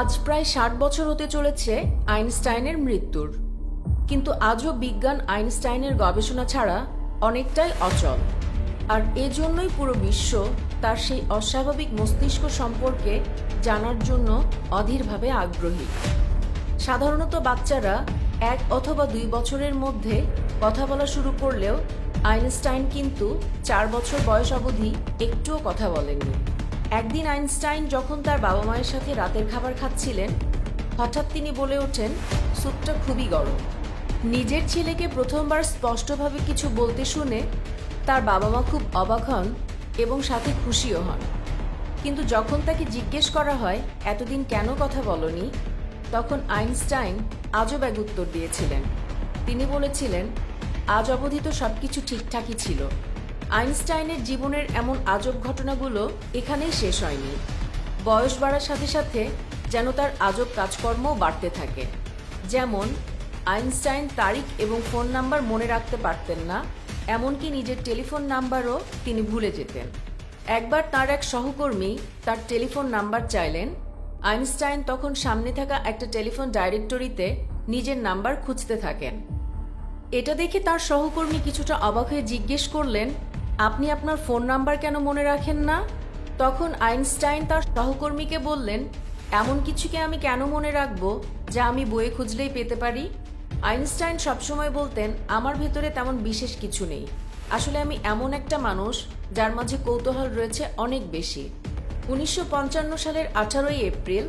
আজ প্রায় ষাট বছর হতে চলেছে আইনস্টাইনের মৃত্যুর। কিন্তু আজও বিজ্ঞান আইনস্টাইনের গবেষণা ছাড়া অনেকটাই অচল। আর এজন্যই পুরো বিশ্ব তার সেই অস্বাভাবিক মস্তিষ্ক সম্পর্কে জানার জন্য অধীরভাবে আগ্রহী। সাধারণত বাচ্চারা এক অথবা দুই বছরের মধ্যে কথা বলা শুরু করলেও আইনস্টাইন কিন্তু চার বছর বয়স অবধি একটুও কথা বলেননি। একদিন আইনস্টাইন যখন তার বাবা মায়ের সাথে রাতের খাবার খাচ্ছিলেন, হঠাৎ তিনি বলে ওঠেন স্যুপটা খুবই গরম। নিজের ছেলেকে প্রথমবার স্পষ্টভাবে কিছু বলতে শুনে তার বাবা মা খুব অবাক হন এবং সাথে খুশিও হন। কিন্তু যখন তাকে জিজ্ঞেস করা হয়, এতদিন কেন কথা বলনি? তখন আইনস্টাইন আজব এক উত্তর দিয়েছিলেন। তিনি বলেছিলেন, আজ অবধি তো সব কিছু ঠিকঠাকই ছিল। আইনস্টাইনের জীবনের এমন আজব ঘটনাগুলো এখানেই শেষ হয়নি। বয়স বাড়ার সাথে সাথে যেন তার আজব কাজকর্মও বাড়তে থাকে। যেমন, আইনস্টাইন তারিখ এবং ফোন নাম্বার মনে রাখতে পারতেন না, এমনকি নিজের টেলিফোন নাম্বারও তিনি ভুলে যেতেন। একবার তার এক সহকর্মী তার টেলিফোন নাম্বার চাইলেন। আইনস্টাইন তখন সামনে থাকা একটা টেলিফোন ডাইরেক্টরিতে নিজের নাম্বার খুঁজতে থাকেন। এটা দেখে তার সহকর্মী কিছুটা অবাক হয়ে জিজ্ঞেস করলেন আপনি আপনার ফোন নাম্বার কেন মনে রাখেন না? তখন আইনস্টাইন তার সহকর্মীকে বললেন, এমন কিছুকে আমি কেন মনে রাখব যা আমি বইয়ে খুঁজলেই পেতে পারি? আইনস্টাইন সবসময় বলতেন, আমার ভেতরে তেমন বিশেষ কিছু নেই। আসলে আমি এমন একটা মানুষ যার মাঝে কৌতূহল রয়েছে অনেক বেশি। উনিশশো পঞ্চান্ন সালের আঠারোই এপ্রিল,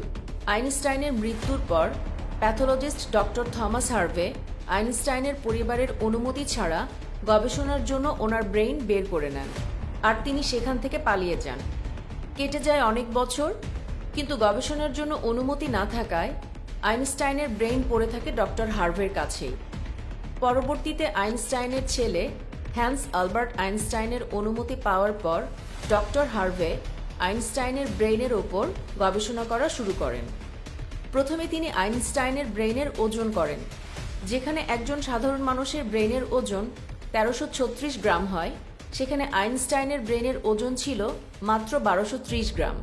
আইনস্টাইনের মৃত্যুর পর, প্যাথোলজিস্ট ডক্টর থমাস হার্ভে আইনস্টাইনের পরিবারের অনুমতি ছাড়া গবেষণার জন্য ওনার ব্রেইন বের করে নেন। আর তিনি সেখান থেকে পালিয়ে যান। কেটে যায় অনেক বছর, কিন্তু গবেষণার জন্য অনুমতি না থাকায় আইনস্টাইনের ব্রেইন পড়ে থাকে ডক্টর হার্ভের কাছেই। পরবর্তীতে আইনস্টাইনের ছেলে হ্যান্স আলবার্ট আইনস্টাইনের অনুমতি পাওয়ার পর ডক্টর হার্ভে আইনস্টাইনের ব্রেইনের ওপর গবেষণা করা শুরু করেন। প্রথমে তিনি আইনস্টাইনের ব্রেইনের ওজন করেন, যেখানে একজন সাধারণ মানুষের ব্রেইনের ওজন তেরোশো ছত্রিশ গ্রাম হয়। সেখানে আইনস্টাইনের ব্রেইনের ওজন ছিল মাত্র বারোশো ত্রিশ গ্রাম।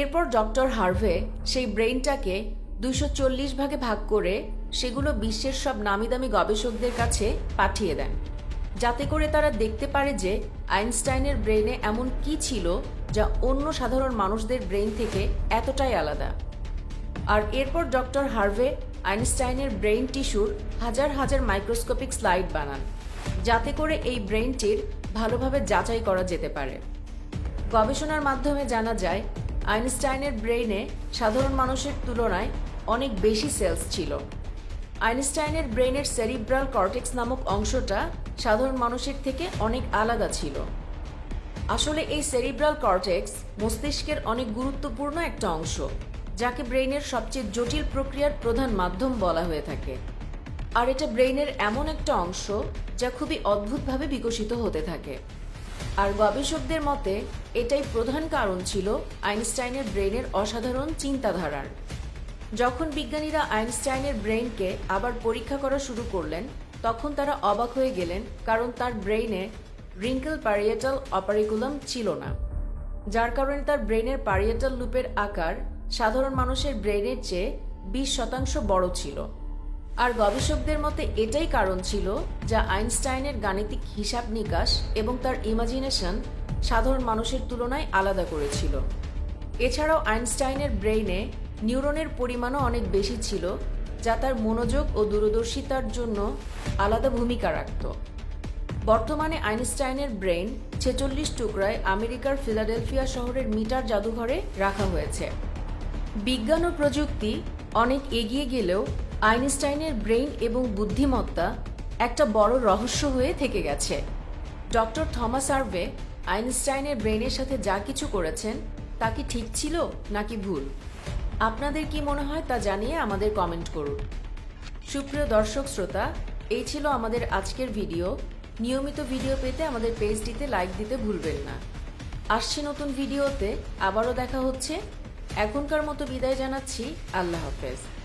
এরপর ডক্টর হার্ভে সেই ব্রেইনটাকে দুশো চল্লিশ ভাগে ভাগ করে সেগুলো বিশ্বের সব নামি দামি গবেষকদের কাছে পাঠিয়ে দেন। যাতে করে তারা দেখতে পারে যে আইনস্টাইনের ব্রেইনে এমন কি ছিল যা অন্য সাধারণ মানুষদের ব্রেইন থেকে এতটাই আলাদা। আর এরপর ডক্টর হার্ভে আইনস্টাইনের ব্রেইন টিস্যুর হাজার হাজার মাইক্রোস্কোপিক স্লাইড বানান। যাতে করে এই ব্রেইনটির ভালোভাবে যাচাই করা যেতে পারে। গবেষণার মাধ্যমে জানা যায়, আইনস্টাইনের ব্রেইনে সাধারণ মানুষের তুলনায় অনেক বেশি সেলস ছিল। আইনস্টাইনের ব্রেইনের সেরিব্রাল কর্টেক্স নামক অংশটা সাধারণ মানুষের থেকে অনেক আলাদা ছিল। আসলে এই সেরিব্রাল কর্টেক্স মস্তিষ্কের অনেক গুরুত্বপূর্ণ একটা অংশ, যাকে ব্রেইনের সবচেয়ে জটিল প্রক্রিয়ার প্রধান মাধ্যম বলা হয়ে থাকে। আর এটা ব্রেইনের এমন একটা অংশ যা খুবই অদ্ভুতভাবে বিকশিত হতে থাকে। আর গবেষকদের মতে, এটাই প্রধান কারণ ছিল আইনস্টাইনের ব্রেইনের অসাধারণ চিন্তাধারার। যখন বিজ্ঞানীরা আইনস্টাইনের ব্রেইনকে আবার পরীক্ষা করা শুরু করলেন, তখন তারা অবাক হয়ে গেলেন কারণ তার ব্রেইনে রিঙ্কেল প্যারিয়েটাল অপারিকুলাম ছিল না। যার কারণে তার ব্রেইনের প্যারিয়েটাল লুপের আকার সাধারণ মানুষের ব্রেইনের চেয়ে বিশ শতাংশ বড় ছিল। আর গবেষকদের মতে এটাই কারণ ছিল যা আইনস্টাইনের গাণিতিক হিসাব নিকাশ এবং তার ইমাজিনেশন সাধারণ মানুষের তুলনায় আলাদা করেছিল। এছাড়াও আইনস্টাইনের ব্রেইনে নিউরনের পরিমাণও অনেক বেশি ছিল, যা তার মনোযোগ ও দূরদর্শিতার জন্য আলাদা ভূমিকা রাখত। বর্তমানে আইনস্টাইনের ব্রেইন ছেচল্লিশ টুকরায় আমেরিকার ফিলাডেলফিয়া শহরের মিটার জাদুঘরে রাখা হয়েছে। বিজ্ঞান ও প্রযুক্তি অনেক এগিয়ে গেলেও আইনস্টাইনের ব্রেইন এবং বুদ্ধিমত্তা একটা বড় রহস্য হয়ে থেকে গেছে। ডক্টর থমাস আর্ভে আইনস্টাইনের ব্রেইনের সাথে যা কিছু করেছেন, তা কি ঠিক ছিল নাকি ভুল? আপনাদের কি মনে হয় তা জানিয়ে আমাদের কমেন্ট করুন। সুপ্রিয় দর্শক শ্রোতা, এই ছিল আমাদের আজকের ভিডিও। নিয়মিত ভিডিও পেতে আমাদের পেজটিতে লাইক দিতে ভুলবেন না। আসছে নতুন ভিডিওতে, আবারও দেখা হচ্ছে এখনকার মতো বিদায় জানাচ্ছি। আল্লাহ হাফেজ।